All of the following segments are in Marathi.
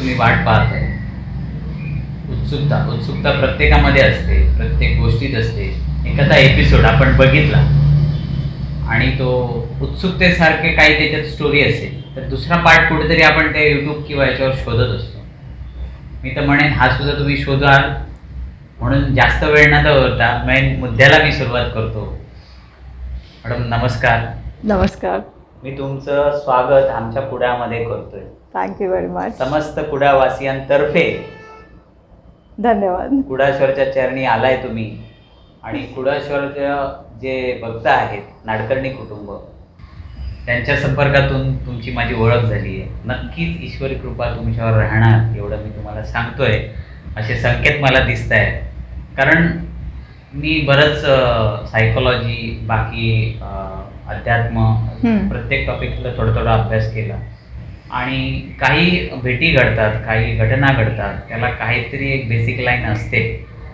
तुम्ही वाट पाहत आहे. उत्सुकता उत्सुकता प्रत्येकामध्ये असते प्रत्येक गोष्टीत असते. एखादा एपिसोड आपण बघितला आणि तो उत्सुकतेसारखे काही त्याच्यात स्टोरी असेल तर दुसरा पार्ट कुठेतरी आपण त्या यूट्यूब किंवा याच्यावर शोधत असतो. मी तर म्हणेन हा सुद्धा तुम्ही शोधाल म्हणून जास्त वेळ न होता मेन मुद्द्याला मी सुरुवात करतो. मॅडम नमस्कार. नमस्कार. मी तुमचं स्वागत आमच्या कुड्यामध्ये करतोय. थँक्यू व्हेरी मच समस्त कुडावासियांतर्फे धन्यवाद. कुडाश्वरच्या चरणी आलाय तुम्ही आणि कुडाश्वरच्या जे भक्त आहेत नाडकर्णी कुटुंब त्यांच्या संपर्कातून तुमची माझी ओळख झाली आहे. नक्कीच ईश्वरी कृपा तुमच्यावर राहणार एवढं मी तुम्हाला सांगतोय. असे संकेत मला दिसत आहेत कारण मी बरंच सायकोलॉजी बाकी अं, अध्यात्म. प्रत्येक टॉपिकला थोडा थोडा अभ्यास केला आणि काही भेटी घडतात काही घटना घडतात त्याला काहीतरी एक बेसिक लाईन असते.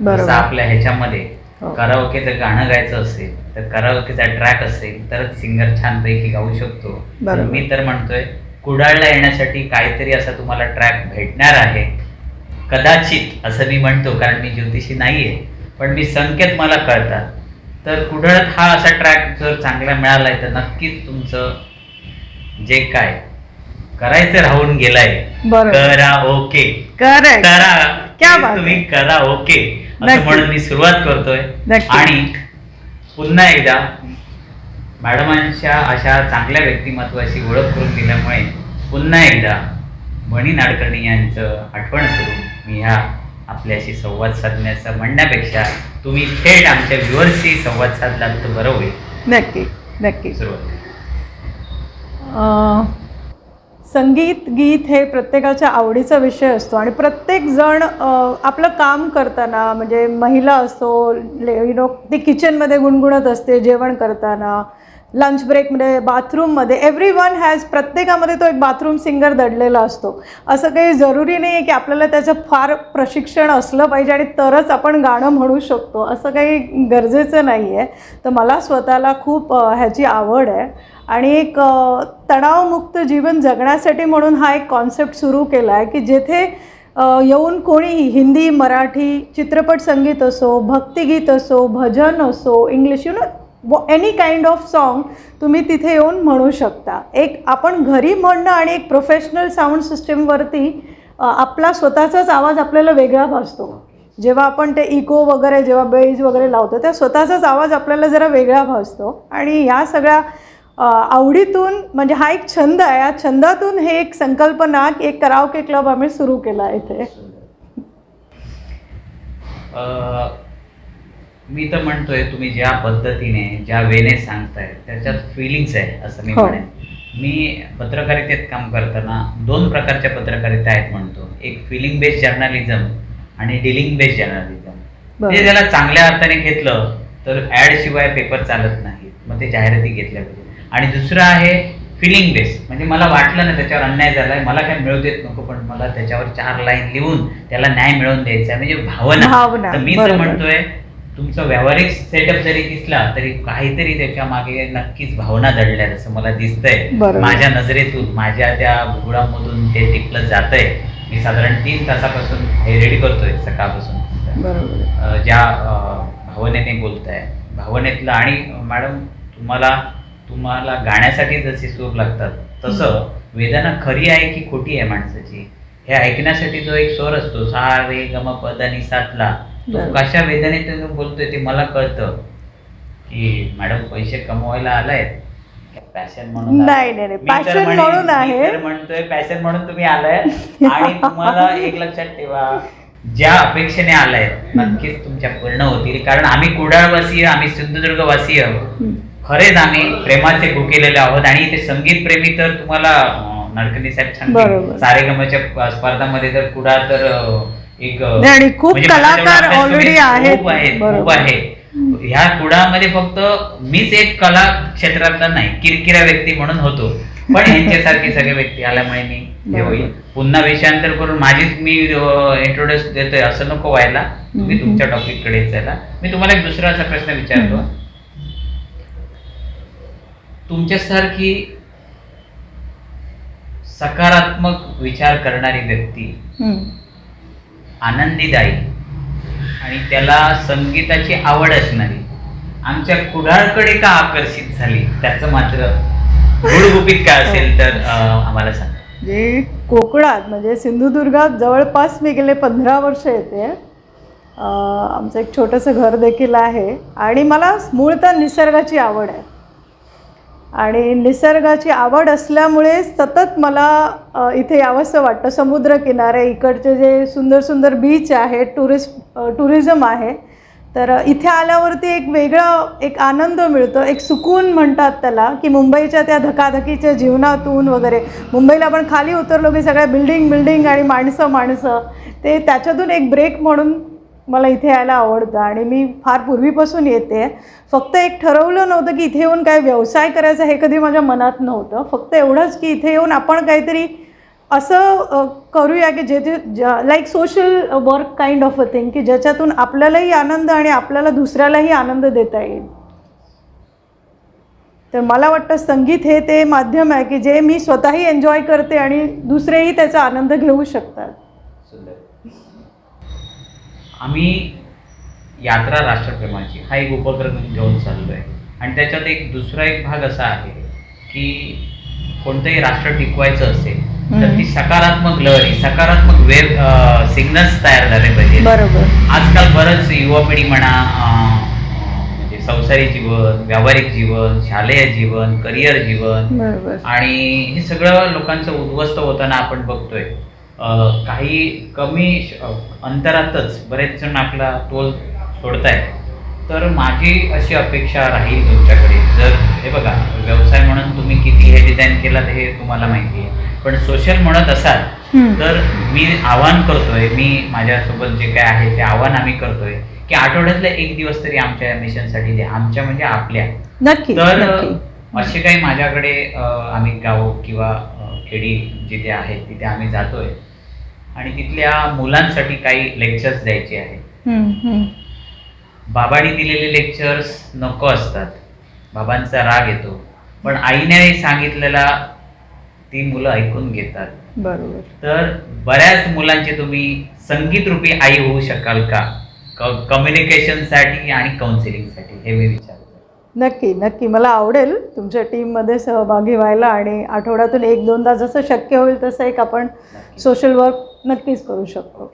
जसं आपल्या ह्याच्यामध्ये हो. कराओकेचं गाणं गायचं असेल तर कराओकेचा ट्रॅक असेल तरच सिंगर छानपैकी गाऊ शकतो. मी तर म्हणतोय कुडाळला येण्यासाठी काहीतरी असा तुम्हाला ट्रॅक भेटणार आहे कदाचित असं मी म्हणतो कारण मी ज्योतिषी नाहीये पण मी संकेत मला कळतात तर कुडाळात हा असा ट्रॅक जर चांगला मिळालाय तर नक्कीच तुमचं जे काय करायचं राहून गेलाय बरोबर. करा ओके करेक्ट करा क्या बात तुम्ही आहे. करा ओके असं नक्की. म्हणून मी सुरुवात करतोय नक्की. आणि पुन्हा एकदा मॅडमांच्या अशा चांगल्या व्यक्तिमत्वाची ओळख करून दिल्यामुळे पुन्हा एकदा मणी नाडकर्णी यांचं आठवण करून मी ह्या आपल्याशी संवाद साधण्याचं म्हणण्यापेक्षा तुम्ही थेट आमच्या व्ह्युअर्सशी संवाद साधला तर बरं होईल. नक्की नक्की. संगीत गीत हे प्रत्येकाच्या आवडीचा विषय असतो आणि प्रत्येक जण अं, आपलं काम करताना म्हणजे महिला असो यु नो ती किचनमध्ये गुणगुणत असते जेवण करताना लंच ब्रेकमध्ये बाथरूममध्ये एव्हरी वन हॅज प्रत्येकामध्ये तो एक बाथरूम सिंगर दडलेला असतो. असं काही जरुरी नाही आहे की आपल्याला त्याचं फार प्रशिक्षण असलं पाहिजे आणि तरच आपण गाणं म्हणू शकतो. असं काही गरजेचं नाही आहे तर मला स्वतःला खूप ह्याची आवड आहे. आणि एक तणावमुक्त जीवन जगण्यासाठी म्हणून हा एक कॉन्सेप्ट सुरू केला आहे की जेथे येऊन कोणीही हिंदी मराठी चित्रपट संगीत असो भक्तिगीत असो भजन असो English you know any kind of song तुम्ही तिथे येऊन म्हणू शकता. एक आपण घरी म्हणणं आणि एक प्रोफेशनल साऊंड सिस्टीमवरती आपला स्वतःचाच आवाज आपल्याला वेगळा भासतो. जेव्हा आपण ते इको वगैरे जेव्हा बेज वगैरे लावतो त्या स्वतःचाच आवाज आपल्याला जरा वेगळा भासतो. आणि या सगळ्या आवडीतून म्हणजे हा एक छंद आहे. या छंदातून हे एक संकल्पना की एक करावके क्लब आम्ही सुरू केला आहे इथे मी तर म्हणतोय तुम्ही ज्या पद्धतीने ज्या वेने सांगताय त्याच्यात फिलिंग्स आहे असं मी हो. म्हणेन. मी पत्रकारितेत काम करताना दोन प्रकारच्या पत्रकारिता आहेत म्हणतो. एक फिलिंग बेस्ड जर्नलिझम आणि डिलिंग बेस्ड जर्नलिझम म्हणजे त्याला चांगल्या अर्थाने घेतलं तर ऍड शिवाय पेपर चालत नाही मग ते जाहिराती घेतल्या पाहिजे. आणि दुसरं आहे फिलिंग बेस म्हणजे मला वाटलं ना त्याच्यावर अन्याय झालाय मला काय मिळू देत नको पण मला त्याच्यावर चार लाईन लिहून त्याला न्याय मिळवून द्यायचा आहे. म्हणजे भावना. भावना, तर मी तर बरोबर. म्हणतोय तुमचं व्यावहारिक सेटअप जरी दिसला तरी काहीतरी त्याच्यामागे नक्कीच भावना दडल्या असं मला दिसतंय. माझ्या नजरेतून माझ्या त्या भुगुळामधून ते टिपलं जातंय. मी साधारण तीन तासापासून हे रेडी करतोय सकाळपासून. ज्या भावनेने बोलताय. भावनेतलं आणि मॅडम तुम्हाला तुम्हाला गाण्यासाठी जसे सूर लागतात तसं वेदना खरी आहे की खोटी आहे माणसाची? हे ऐकण्यासाठी जो एक स्वर असतो सा रे गम पद आणि सातला तो. कशा वेदनेतून बोलतोय ते मला कळतं की मॅडम पैसे कमवायला आलाय पॅशन म्हणून आलाय. नाही, नाही, नाही. मी तर Passion म्हणेन- म्हणून आहे. तर म्हणतोय पॅशन म्हणून तुम्ही आलाय आणि तुम्हाला एक लक्षात ठेवा ज्या अपेक्षेने आलाय नक्कीच तुमच्या पूर्ण होतील कारण आम्ही कुडाळवासीय आम्ही सिंधुदुर्गवासीय. खरेच आम्ही प्रेमाचे भुकेलेले आहोत आणि ते संगीत प्रेमी तर तुम्हाला अं, नडकर्णी साहेब बरोबर. सांगतील सारेगमच्या स्पर्धामध्ये तर कुडाळ तर अं, एक नाही, आणि खूप म्हणजे कलाकार already तुम्ही- आहेत. खूप. आहे ह्या कुडामध्ये फक्त मीच एक कला क्षेत्रातला नाही किरकिरा व्यक्ती म्हणून होतो पण यांच्यासारखे सगळे व्यक्ती आल्यामुळे मी. होईल पुन्हा विषयांतर करून माझीच मी इंट्रोड्यूस देतोय असं नको व्हायला तुम्ही. तुमच्या टॉपिककडे चला मी तुम्हाला एक दुसरा असा प्रश्न विचारतो तुमच्यासारखी सकारात्मक विचार करणारी व्यक्ती. आनंदीदायी. आणि त्याला संगीताची आवड असणारी. आमच्या कुडाळकडे का आकर्षित झाली? त्याचं मात्र गुडगुपित काय असेल तर आम्हाला सांग. जे कोकणात म्हणजे सिंधुदुर्गात जवळपास मी गेले पंधरा वर्ष येते. आमचं एक छोटंसं घर देखील आहे. आणि मला मूळतः निसर्गाची आवड आहे. आणि निसर्गाची आवड असल्यामुळे सतत मला इथे यावंसं वाटतं. समुद्रकिनारे इकडचे जे सुंदर सुंदर बीच आहे टुरिस्ट टुरिझम आहे तर इथे आल्यावरती एक वेगळं एक आनंद मिळतो. एक सुकून म्हणतात त्याला की मुंबईच्या त्या धकाधकीच्या जीवनातून वगैरे. मुंबईला आपण खाली उतरलो की सगळ्या बिल्डिंग बिल्डिंग आणि माणसं माणसं. ते त्याच्यातून एक ब्रेक म्हणून मला इथे यायला आवडतं आणि मी फार पूर्वीपासून येते. फक्त एक ठरवलं नव्हतं की इथे येऊन काय व्यवसाय करायचा हे कधी माझ्या मनात नव्हतं. फक्त एवढंच की इथे येऊन आपण काहीतरी असं करूया की जे like social work kind of a thing की ज्याच्यातून आपल्यालाही आनंद आणि आपल्याला दुसऱ्यालाही आनंद देता येईल. तर मला वाटतं संगीत हे ते माध्यम आहे की जे मी स्वतःही एन्जॉय करते आणि दुसरेही त्याचा आनंद घेऊ शकतात. सुंदर. आम्ही यात्रा राष्ट्रप्रेमाची हा एक उपक्रम घेऊन चाललो आहे आणि त्याच्यात एक दुसरा एक भाग असा आहे की कोणतंही राष्ट्र टिकवायचं असेल तर. ती सकारात्मक लहरी सकारात्मक वेव सिग्नल्स तयार झाले पाहिजे बरोबर. आजकाल बरंच युवा पिढी म्हणा म्हणजे संसारिक जीवन व्यावहारिक जीवन शालेय जीवन करिअर जीवन आणि हे सगळं लोकांचं उद्ध्वस्त होताना आपण बघतोय. काही कमी अंतरातच बरेच जण आपला तोल सोडतायत. तर माझी अशी अपेक्षा राहील तुमच्याकडे. जर हे बघा व्यवसाय म्हणून तुम्ही किती हे डिझाईन केलात हे तुम्हाला माहिती आहे. पण सोशल म्हणत असाल. तर मी आवाहन करतोय मी माझ्यासोबत जे काय आहे ते आव्हान आम्ही करतोय की आठवड्यातला एक दिवस तरी आमच्या मिशनसाठी द्या. आमच्या म्हणजे आपल्या. नक्की तर असे काही माझ्याकडे आम्ही गाव किंवा खेडी जिथे आहेत तिथे आम्ही जातोय. आणि तिथल्या मुलांसाठी काही लेक्चर्स द्यायचे आहेत. बाबांनी दिलेले लेक्चर्स नको असतात. बाबांचा राग येतो. पण आईने सांगितलेला ती मुलं ऐकून घेतात. बरोबर. तर बऱ्याच मुलांचे तुम्ही संगीत रूपी आई होऊ शकाल का? कम्युनिकेशनसाठी आणि काउन्सिलिंगसाठी हे मी नक्की नक्की. मला आवडेल तुमच्या टीममध्ये सहभागी व्हायला आणि आठवड्यातून एक दोनदा जसं शक्य होईल तसं एक आपण सोशल वर्क नक्कीच करू शकतो.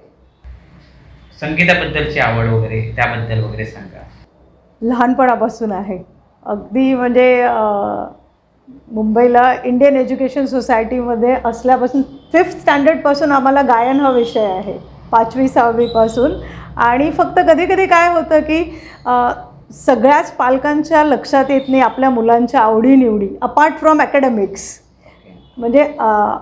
संगीताबद्दलची आवड वगैरे त्याबद्दल वगैरे सांगा. लहानपणापासून आहे. अगदी म्हणजे मुंबईला इंडियन एज्युकेशन सोसायटीमध्ये असल्यापासून फिफ्थ स्टँडर्डपासून आम्हाला गायन हा विषय आहे. पाचवी सहावीपासून आणि फक्त कधी कधी काय होतं की सगळ्याच पालकांच्या लक्षात येत नाही आपल्या मुलांच्या आवडीनिवडी अपार्ट फ्रॉम अकॅडमिक्स म्हणजे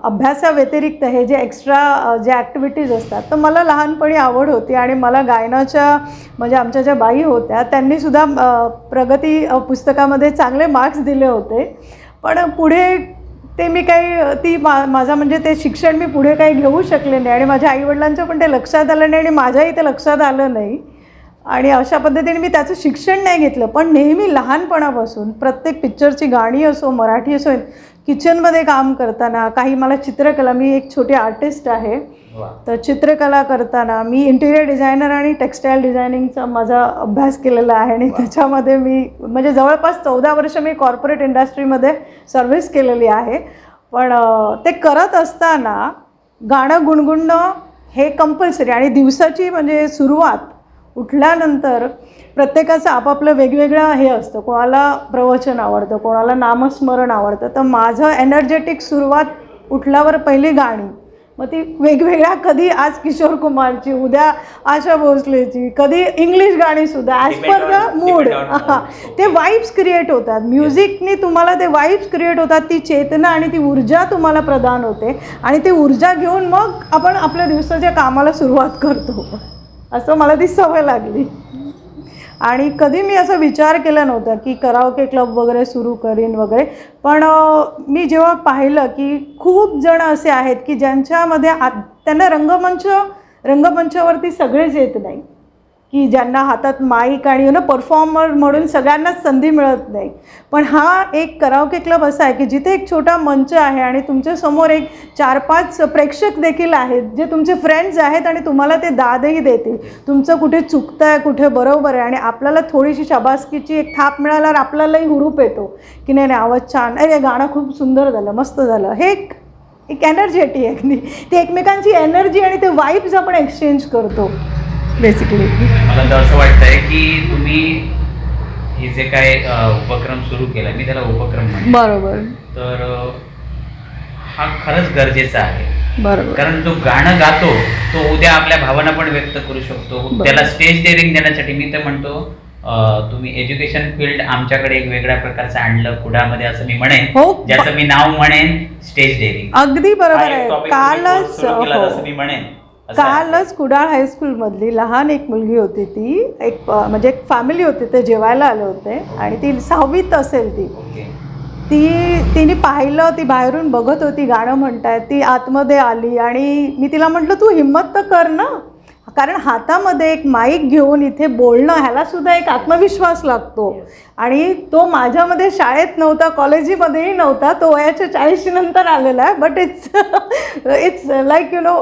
अभ्यासाव्यतिरिक्त हे जे एक्स्ट्रा ज्या जे ॲक्टिव्हिटीज असतात तर मला लहानपणी आवड होती आणि मला गायनाच्या म्हणजे आमच्या ज्या बाई होत्या त्यांनीसुद्धा प्रगती पुस्तकामध्ये चांगले मार्क्स दिले होते. पण पुढे ते मी काही ती मा माझा म्हणजे ते शिक्षण मी पुढे काही घेऊ शकले नाही आणि माझ्या आईवडिलांच्या पण ते लक्षात आलं नाही आणि माझ्याही ते लक्षात आलं नाही. आणि अशा पद्धतीने मी त्याचं शिक्षण नाही घेतलं. पण नेहमी लहानपणापासून प्रत्येक पिक्चरची गाणी असो मराठी असो किचनमध्ये काम करताना काही मला चित्रकला मी एक छोटी आर्टिस्ट आहे. तर चित्रकला करताना मी इंटिरियर डिझायनर आणि टेक्स्टाईल डिझायनिंगचा माझा अभ्यास केलेला आहे आणि त्याच्यामध्ये मी म्हणजे जवळपास चौदा वर्ष मी कॉर्पोरेट इंडस्ट्रीमध्ये सर्व्हिस केलेली आहे. पण ते करत असताना गाणं गुणगुणणं हे कंपल्सरी आणि दिवसाची म्हणजे सुरुवात उठल्यानंतर प्रत्येकाचं आपापलं वेगवेगळं हे असतं. कोणाला प्रवचन आवडतं कोणाला नामस्मरण आवडतं. तर माझं एनर्जेटिक सुरुवात उठल्यावर पहिली गाणी. मग ती वेगवेगळ्या कधी आज किशोर कुमारची उद्या आशा भोसलेची कधी इंग्लिश गाणीसुद्धा ॲज पर द मूड. ते वाईब्स क्रिएट होतात. म्युझिकनी तुम्हाला ते वाईब्स क्रिएट होतात. ती चेतना आणि ती ऊर्जा तुम्हाला प्रदान होते. आणि ती ऊर्जा घेऊन मग आपण आपल्या दिवसाच्या कामाला सुरुवात करतो. असं मला ती सवय लागली. आणि कधी मी असा विचार केला नव्हता की कराओके क्लब वगैरे सुरू करीन वगैरे. पण मी जेव्हा पाहिलं की खूप जण असे आहेत की ज्यांच्यामध्ये आ त्यांना रंगमंच रंगमंचावरती सगळेच येत नाही. की ज्यांना हातात माईक आणि यु नो परफॉर्मर म्हणून सगळ्यांनाच संधी मिळत नाही. पण हा एक करावके क्लब असा आहे की जिथे एक छोटा मंच आहे आणि तुमच्यासमोर एक चार पाच प्रेक्षक देखील आहेत जे तुमचे फ्रेंड्स आहेत आणि तुम्हाला ते दादही देतील. तुमचं कुठे चुकतं आहे कुठे बरोबर आहे आणि आपल्याला थोडीशी शाबासकीची एक थाप मिळाल्यावर आपल्यालाही हुरूप येतो की नाही नाही आवाज छान. अरे गाणं खूप सुंदर झालं मस्त झालं. हे एक एक एनर्जी आहे अगदी ती एकमेकांची एनर्जी आणि ते वाईब्स आपण एक्सचेंज करतो बेसिकली मला तर असं वाटतंय की तुम्ही हे जे काय उपक्रम सुरू केला मी त्याला उपक्रम बरोबर. तर हा खरंच गरजेचा आहे. बरोबर. कारण जो गाणं गातो तो उद्या आपल्या भावना पण व्यक्त करू शकतो. त्याला स्टेज डेअरिंग देण्यासाठी मी तर म्हणतो तुम्ही एज्युकेशन फील्ड आमच्याकडे एक वेगळ्या प्रकारचं आणलं कुडामध्ये असं मी म्हणेन हो ज्याचं मी नाव म्हणेन स्टेज डेअरिंग अगदी बरोबर आहे. कालच हो. असं मी म्हणेन. कालच कुडाळ हायस्कूलमधली लहान एक मुलगी होती ती एक म्हणजे एक फॅमिली होती ते जेवायला आले होते आणि ती सहावीत असेल ती. ती तिने पाहिलं ती बाहेरून बघत होती गाणं म्हणतायत ती आतमध्ये आली आणि मी तिला म्हटलं तू हिंमत तर कर ना. कारण हातामध्ये एक माईक घेऊन इथे बोलणं ह्याला सुद्धा एक आत्मविश्वास लागतो. आणि तो माझ्यामध्ये शाळेत नव्हता कॉलेजीमध्येही नव्हता तो वयाच्या चाळीशीनंतर आलेला आहे but it's it's like you know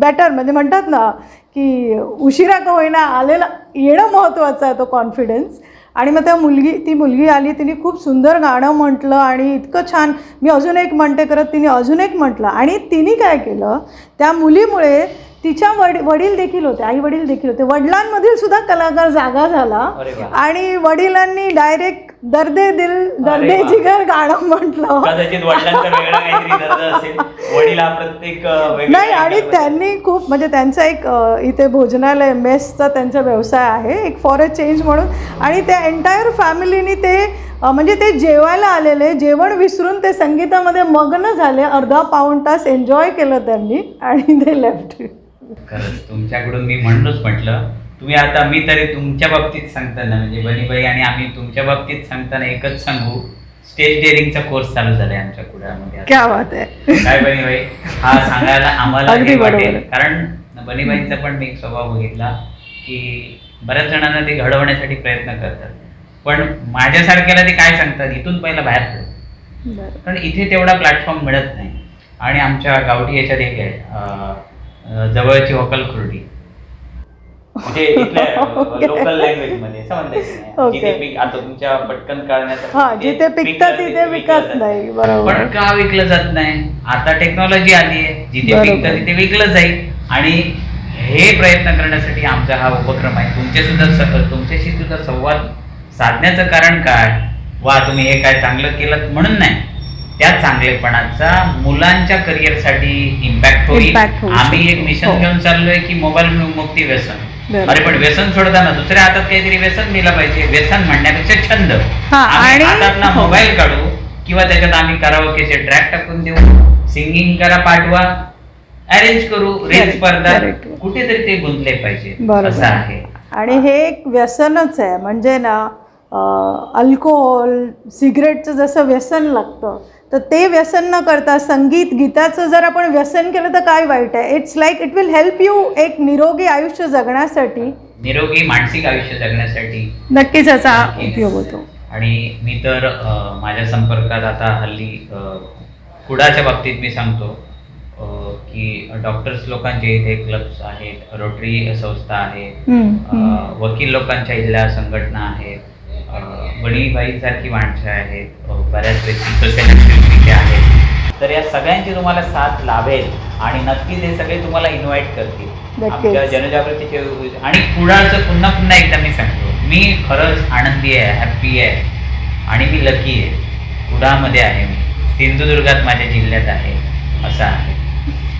better म्हणजे म्हणतात ना की उशिरा का होईना आलेला येणं महत्त्वाचं आहे तो कॉन्फिडन्स आणि मग त्या मुलगी ती मुलगी आली तिने खूप सुंदर गाणं म्हटलं आणि इतकं छान मी अजून एक म्हणते करत तिने अजून एक म्हटलं. आणि तिने काय केलं त्या मुलीमुळे तिच्या वड वडील देखील होते आई वडील देखील होते. वडिलांमधील सुद्धा कलाकार जागा झाला. आणि वडिलांनी डायरेक्ट दर्दे दिल दर्दे. जिगर गाणं म्हटलं. नाही आणि त्यांनी खूप म्हणजे त्यांचा एक इथे भोजनालय मेसचा त्यांचा व्यवसाय आहे एक फॉर अ चेंज म्हणून. आणि त्या एंटायर फॅमिलीनी ते म्हणजे ते जेवायला आलेले जेवण विसरून ते संगीतामध्ये मग्न झाले अर्धा पाऊण तास एन्जॉय केलं त्यांनी आणि ते लेफ्ट खरंच तुमच्याकडून मी म्हणूनच म्हटलं तुम्ही आता मी तरी तुमच्या बाबतीत सांगताना म्हणजे बनीबाई आणि आम्ही तुमच्या बाबतीत सांगताना एकच सांगू स्टेज डेअरिंगचा कोर्स चालू झालाय आमच्या कुडामध्ये क्या बात आहे. काय बनीबाई? हा सांगायला आम्हाला अगदी बरोबर. वाटेल. कारण बनीबाईंचा पण मी एक स्वभाव बघितला की बऱ्याच जणांना ते घडवण्यासाठी प्रयत्न करतात. पण माझ्यासारख्याला ते काय सांगतात? इथून पहिला बाहेर पड. बरं. कारण इथे तेवढा प्लॅटफॉर्म मिळत नाही. आणि आमच्या गावठी याच्यात एक आहे अं, जवळची वकल खुर्डी म्हणजे. लोकल लँग्वेजमध्ये समजलं. जिथे पीक आता तुमच्या पटकन हा जिथे पिकतं तिथे विकत नाही बरोबर. पण का विकलं जात नाही? आता टेक्नॉलॉजी आली आहे. जिथे. पिकतं तिथे विकलं जाईल. आणि हे प्रयत्न करण्यासाठी आमचा हा उपक्रम आहे. तुमचे सुद्धा स- तुमच्याशी सुद्धा संवाद साधण्याचं कारण काय? वा तुम्ही हे काय चांगलं केलं म्हणून नाही. त्या चांगलेपणाचा मुलांच्या करिअरसाठी इम्पॅक्ट होईल Impact होऊ आम्ही एक. मिशन हो. घेऊन चाललोय की मोबाईल मुक्ती व्यसन बरोबर. अरे पण व्यसन सोडताना दुसऱ्या हातात काहीतरी व्यसन दिलं पाहिजे व्यसन म्हणण्यापेक्षा छंद हा, आम्ही आणि- हातातला हो. मोबाईल काढू किंवा त्याच्यात आम्ही करावकेचे ट्रॅक टाकून देऊ सिंगिंग करा पाठवा अरेंज करू रील Correct, स्पर्धा correct. कुठेतरी ते गुंतले पाहिजे बरोबर. असं आहे आणि हे एक व्यसनच आहे म्हणजे ना अल्कोहोल सिगरेटचं जसं व्यसन लागतं तर ते व्यसन न करता संगीत गीताचं जर आपण व्यसन केलं तर काय वाईट आहे it's like it will help you एक निरोगी आयुष्य जगण्यासाठी निरोगी मानसिक आयुष्य जगण्यासाठी नक्कीच याचा. उपयोग होतो आणि मी तर अ, माझ्या संपर्कात आता हल्ली अ, कुडाच्या बाबतीत मी सांगतो अ, की डॉक्टर्स लोकांचे इथे क्लब्स आहेत रोटरी संस्था आहे हम्म, अ, हम्म. वकील लोकांच्या इथल्या संघटना आहेत अ, बणीबाई सारखी माणसं आहेत. बऱ्याच व्यक्ती सोशल ॲक्टिव्हिटी आहेत. तर या सगळ्यांची तुम्हाला साथ लाभेल आणि नक्कीच हे सगळे तुम्हाला इन्व्हाइट करतील. आमच्या जनजागृतीचे आणि कुडाळचं पुन्हा पुन्हा एकदा मी सांगतो मी खरंच आनंदी आहे हॅप्पी आहे आणि मी लकी आहे. कुडाळमध्ये आहे मी. सिंधुदुर्गात माझ्या जिल्ह्यात आहे असं आहे.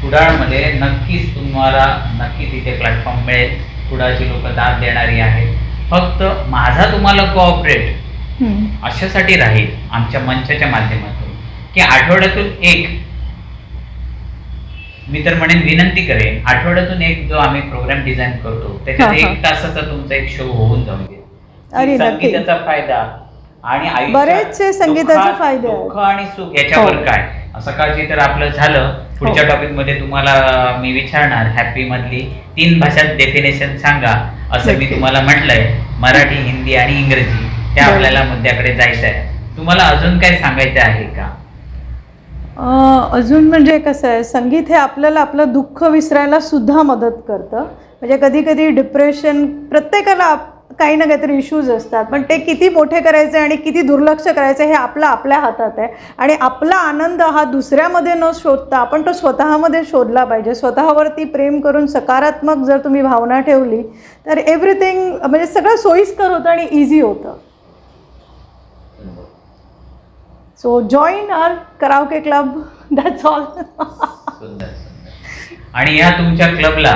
कुडाळमध्ये नक्कीच तुम्हाला नक्कीच इथे प्लॅटफॉर्म मिळेल. कुडाळची लोक दाद देणारी आहेत. फक्त माझा तुम्हाला कोऑपरेट. अशासाठी राहील आमच्या मंचाच्या माध्यमातून की आठवड्यातून एक मी तर म्हणेन विनंती करेन आठवड्यातून एक जो आम्ही प्रोग्राम डिझाईन करतो त्याच्यात. एक तासाचा तुमचा एक शो होऊन जाऊ दे. संगीताचा फायदा आणि बरेचसे संगीताचे फायदे. दुःख आणि सुख याच्यावर हो. काय सकाळची तर आपलं झालं पुढच्या हो. टॉपिकमध्ये तुम्हाला मी विचारणार हॅपी मधली तीन भाषात डेफिनेशन सांगा असं मी. तुम्हाला म्हटलंय मराठी हिंदी आणि इंग्रजी त्या. आपल्याला मुद्द्याकडे जायचं आहे तुम्हाला अजून काय सांगायचं आहे का अजून म्हणजे कसं आहे संगीत हे आपल्याला आपलं दुःख विसरायला सुद्धा मदत करतं म्हणजे कधी कधी डिप्रेशन प्रत्येकाला काही ना काहीतरी इश्यूज असतात. पण ते किती मोठे करायचे आणि किती दुर्लक्ष करायचे हे आपलं आपल्या हातात आहे. आणि आपला आनंद हा दुसऱ्यामध्ये न शोधता आपण तो स्वतःमध्ये शोधला पाहिजे. स्वतःवरती प्रेम करून सकारात्मक जर तुम्ही भावना ठेवली तर एव्हरीथिंग म्हणजे सगळं सोयीस्कर होतं आणि इझी होतं. So join our karaoke club that's all आणि ह्या तुमच्या क्लबला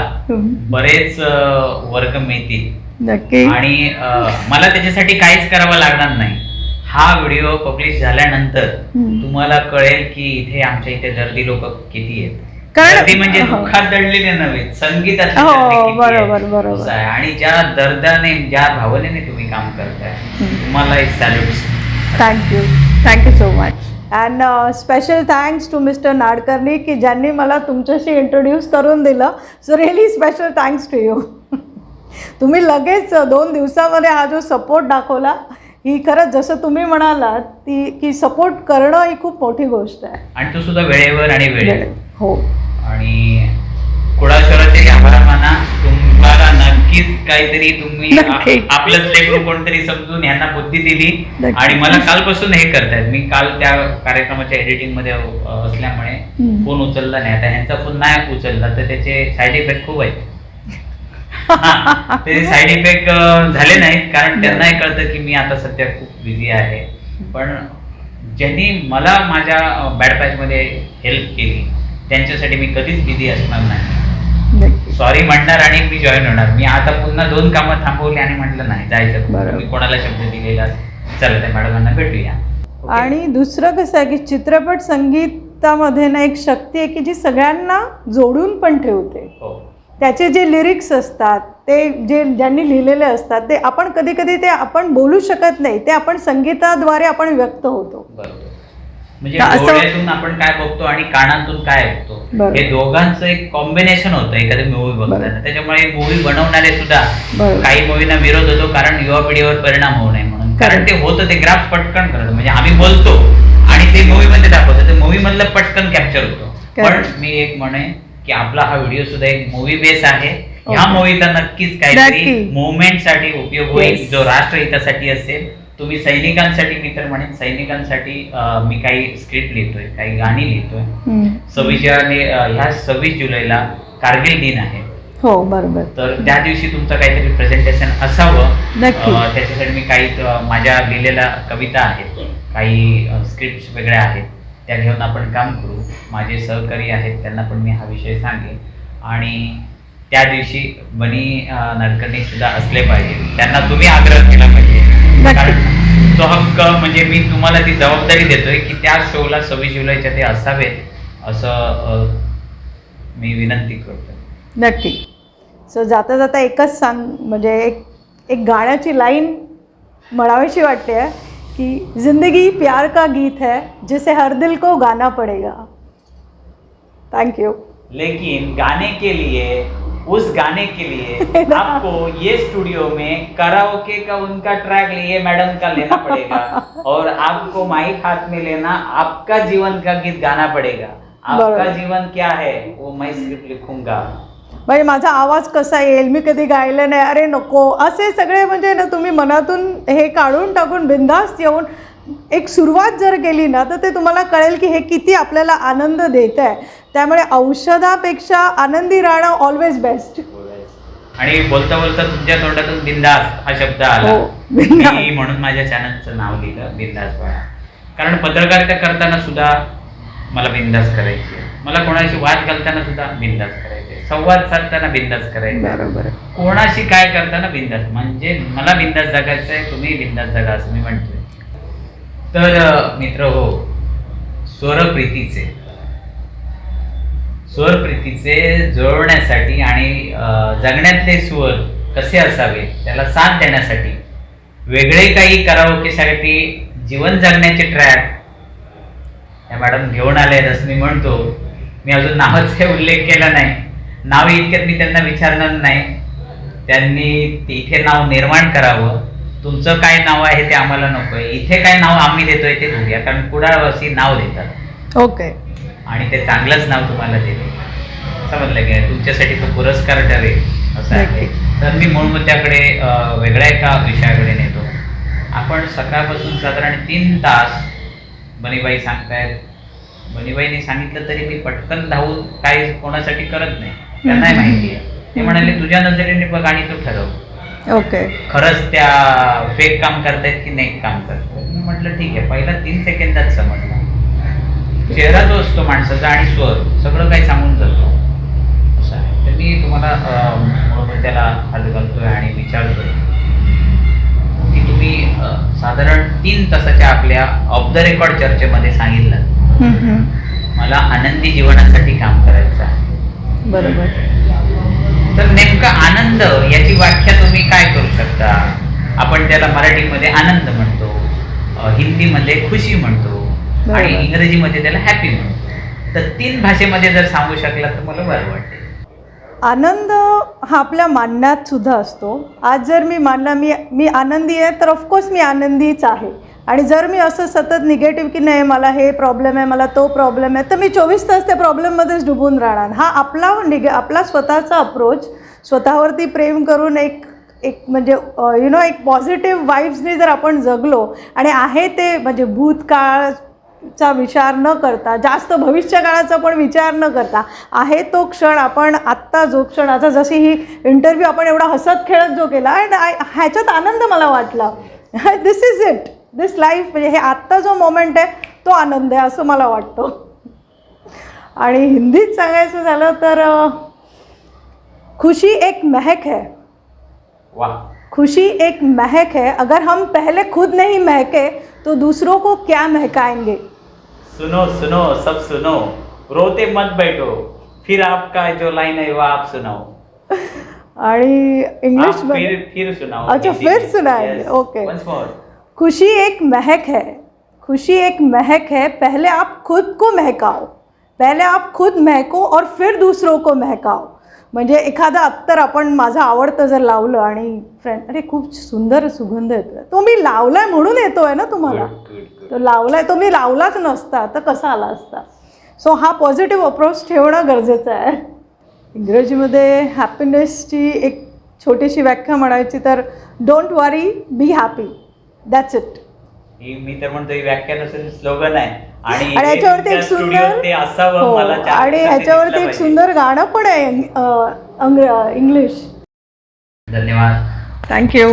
बरेच वर्ग मिळतील. नक्की आणि मला त्याच्यासाठी काहीच करावं लागणार नाही हा व्हिडिओ पब्लिश झाल्यानंतर. तुम्हाला कळेल की इथे आमच्या इथे दर्दी लोक किती आहेत कारण- दर्दी म्हणजे हो. दुःखात दडलेले नव्हे संगीतात हो, बरोबर. बरोबर. आणि ज्या दर्दाने ज्या भावनेने तुम्ही काम करताय. तुम्हाला salute thank you thank you so much and special thanks to mister Nadkarni की ज्यांनी मला तुमच्याशी इंट्रोड्यूस करून दिलं so really special thanks to you तुम्ही लगेच दोन दिवसामध्ये हा जो सपोर्ट दाखवला ही खरंच जसं तुम्ही म्हणालात ती की सपोर्ट करणं ही खूप मोठी गोष्ट आहे. आणि तो सुद्धा वेळेवर आणि वेळेवर हो. आणि कुडाश्वराचे आभार माना तुम्हाला नक्कीच काहीतरी तुम्ही नक्की. आ- आपलंच लेकरू कोणतरी समजून यांना बुद्धी दिली. आणि मला कालपासून हे करतायत. मी काल त्या कार्यक्रमाच्या एडिटिंगमध्ये असल्यामुळे. फोन उचलला नाही. आता ह्यांचा फोन नाही उचलला तर त्याचे साईड इफेक्ट खूप आहेत. हा, त्याचे साईड इफेक्ट झाले नाहीत कारण त्यांनाही कळतं की मी आता सध्या खूप बिझी आहे. पण ज्यांनी मला माझ्या बॅड पॅच मध्ये हेल्प केली त्यांच्यासाठी मी कधीच बिझी असणार नाही. नक्की सॉरी म्हणणार आणि मी जॉईन होणार. मी आता पुन्हा दोन कामं थांबवली आणि म्हटलं नाही जायचं. मी कोणाला शब्द दिलेला? चला त्या मॅडमांना भेटूया. Okay? आणि दुसरं कसं आहे की चित्रपट संगीतामध्ये ना एक शक्ती आहे की जी सगळ्यांना जोडून पण ठेवते. हो. त्याचे जे लिरिक्स असतात ते जे ज्यांनी लिहिलेले असतात ते आपण कधी कधी ते आपण बोलू शकत नाही ते आपण संगीताद्वारे आपण व्यक्त होतो बरोबर म्हणजे डोळ्यातून आपण काय बघतो आणि कानातून काय ऐकतो. हे दोघांचं एक कॉम्बिनेशन होतं एखादी मूवी बघताना. त्याच्यामुळे मूवी बनवणारे सुद्धा. काही मूवीना विरोध होतो कारण युवा पिढीवर परिणाम होऊ नये म्हणून कारण. ते होतं ते ग्राफ पटकन करतं म्हणजे आम्ही बोलतो आणि ते मूवी मध्ये दाखवतो ते मूवी मधलं पटकन कॅप्चर होतो पण. मी एक म्हणेन की आपला हा व्हिडिओ सुद्धा एक मूवी बेस आहे. ह्या. मूवीचा नक्कीच काहीतरी. मुवमेंटसाठी उपयोग होईल. जो राष्ट्रहितासाठी असेल तुम्ही सैनिकांसाठी मी तर म्हणेन सैनिकांसाठी मी काही स्क्रिप्ट लिहितोय काही गाणी लिहितोय. सव्वीस ह्या सव्वीस जुलैला कारगिल दिन आहे. हो बरोबर. तर त्या दिवशी तुमचं काहीतरी प्रेझेंटेशन असावं. त्याच्यासाठी मी काही माझ्या लिहिलेल्या कविता आहेत. काही स्क्रिप्ट वेगळ्या आहेत. त्या घेऊन आपण काम करू. माझे सहकारी आहेत त्यांना पण मी हा विषय सांगेन. आणि त्या दिवशी बनी अं, नडकर्णी सुद्धा असले पाहिजे. त्यांना तुम्ही आग्रह केला पाहिजे. कारण तो हक्क म्हणजे मी तुम्हाला ती जबाबदारी देतोय की त्या शोला सव्वीस जुलैच्या ते असावेत असं मी विनंती करतो नक्की. सो जाता जाता एकच सांग म्हणजे एक एक गाण्याची लाईन म्हणावीशी वाटते आहे की ज़िंदगी प्यार का गीत है जिसे हर दिल को गाना पडेगा। थँक्यू लेकिन गाने के लिए उस गाने के लिए आपको ये स्टूडियो में कराओके का उनका ट्रैक लिए मैडम का लेना पड़ेगा और आपको माइक हाथ में लेना आपका जीवन का गीत गाना पड़ेगा। आपका जीवन क्या है वो मैं स्क्रिप्ट लिखूँगा। म्हणजे माझा आवाज कसा येईल? मी कधी गायलं नाही. अरे नको. असे सगळे म्हणजे ना तुम्ही मनातून हे काढून टाकून बिंदास्त येऊन एक सुरुवात जर केली ना तर ते तुम्हाला कळेल की हे किती आपल्याला आनंद देत आहे. त्यामुळे औषधापेक्षा आनंदी राहणं ऑलवेज बेस्ट आणि बोलता बोलता तुमच्या तोंडातून बिंदास हा शब्द आला. हो, म्हणून माझ्या चॅनलचं नाव लिहिलं बिंदास बाळा. कारण पत्रकारिता करताना सुद्धा मला बिंदास करायची. मला कोणाशी वाद घालताना सुद्धा बिंदास करायचे संवाद साधताना बिंदास करायचे बरोबर. कोणाशी काय करताना बिंदास. म्हणजे मला बिंदास जगायचं आहे तुम्ही बिंदास जगा असं मी म्हणतोय. तर मित्र हो स्वरप्रीतीचे. स्वरप्रीतीचे जुळवण्यासाठी आणि जगण्यातले स्वर कसे असावे त्याला साथ देण्यासाठी वेगळे काही कराओकेसाठी जीवन जगण्याचे ट्रॅक त्या मॅडम घेऊन आले असं मी म्हणतो. मी अजून नावाचा उल्लेख केला नाही. नाव इतक्यात मी त्यांना विचारणार नाही. त्यांनी इथे नाव निर्माण करावं. तुमचं काय नाव आहे ते आम्हाला नको आहे. इथे काय नाव आम्ही देतोय ते बघूया कारण कुडाळवासी नाव देतात. ओके. आणि ते चांगलंच नाव तुम्हाला देते. समजलं की तुमच्यासाठी तो पुरस्कार ठरेल असं आहे. तर मी मूळ मुद्द्याकडे वेगळ्या एका विषयाकडे नेतो. आपण सकाळपासून साधारण तीन तास बनीबाई सांगतायत. बनीबाईने सांगितलं तरी मी पटकन धावून काही कोणासाठी करत नाही. त्यांनाही माहिती आहे. ते म्हणाले तुझ्या नजरेने बघ आणि तू ठरव. ओके. खरंच त्या फेक काम करतायत की नाही काम करतायत? मी म्हटलं ठीक आहे पहिला तीन सेकंदात समजला. चेहरा जो असतो माणसाचा आणि स्वर सगळं काही सांगून जातो. असं आहे. तर मी तुम्हाला त्याला हात घालतोय आणि विचारतोय. तुम्ही साधारण तीन तासाच्या आपल्या ऑफ द रेकॉर्ड चर्चेमध्ये सांगितलं. मला आनंदी जीवनासाठी काम करायचं आहे. बरोबर. तर नेमका आनंद याची व्याख्या तुम्ही काय करू शकता? आपण त्याला मराठीमध्ये आनंद म्हणतो हिंदीमध्ये खुशी म्हणतो. आणि इंग्रजीमध्ये त्याला हॅपी म्हणतो. तर तीन भाषेमध्ये जर सांगू शकला तर मला बरं वाटेल. आनंद हा आपल्या मानण्यात सुद्धा असतो. आज जर मी मानला मी मी आनंदी आहे तर ऑफकोर्स मी आनंदीच आहे. आणि जर मी असं सतत निगेटिव्ह की नाही मला हे प्रॉब्लेम आहे मला तो प्रॉब्लेम आहे तर मी चोवीस तास त्या प्रॉब्लेममध्येच डुबून राहणार. हा आपला निगे आपला स्वतःचा अप्रोच स्वतःवरती प्रेम करून एक एक म्हणजे यु नो एक पॉझिटिव्ह वाईब्सनी जर आपण जगलो आणि आहे ते म्हणजे भूतकाळ चा विचार न करता जास्त भविष्य काळाचा पण विचार न करता आहे तो क्षण आपण आत्ता जो क्षण आता जशी ही इंटरव्ह्यू आपण एवढा हसत खेळत जो केला अँड आय ह्याच्यात आनंद मला वाटला. This is it this life म्हणजे हे आत्ता जो मोमेंट आहे तो आनंद आहे असं मला वाटतं. आणि हिंदीत सांगायचं झालं तर खुशी एक महक है. खुशी एक महक है. अगर हम पहले खुद नहीं महके तो दूसरों को क्या महकाएंगे? सुनो सुनो सब सुनो। रोते मत बैठो। फिर आपका जो लाइन है वो आप सुनाओ। आणि इंग्लिश आप फिर फिर सुनाओ अच्छा, फिर. सुनाएँगे, ओके खुशी एक महक है। खुशी एक महक है। पहले आप खुद को महकाओ। पहले आप खुद महको और फिर दूसरों को महकाओ। म्हणजे एखादं अत्तर आपण माझं आवडतं जर लावलं आणि फ्रेंड अरे खूप सुंदर सुगंध येतोय. तो मी लावलाय म्हणून येतोय ना तुम्हाला. तो लावलाय तो मी लावलाच नसता. तर कसा आला असता? सो हा पॉझिटिव्ह अप्रोच ठेवणं गरजेचं आहे. इंग्रजीमध्ये हॅपीनेसची एक छोटीशी व्याख्या म्हणायची तर don't worry be happy that's it मी तर म्हणतो ही व्याख्या नसेल स्लोगन आहे. आणि ह्याच्यावरती एक सुंदर studio ते असावं हो, आणि ह्याच्यावरती एक. सुंदर गाणं पण आहे इंग्लिश. धन्यवाद. थँक्यू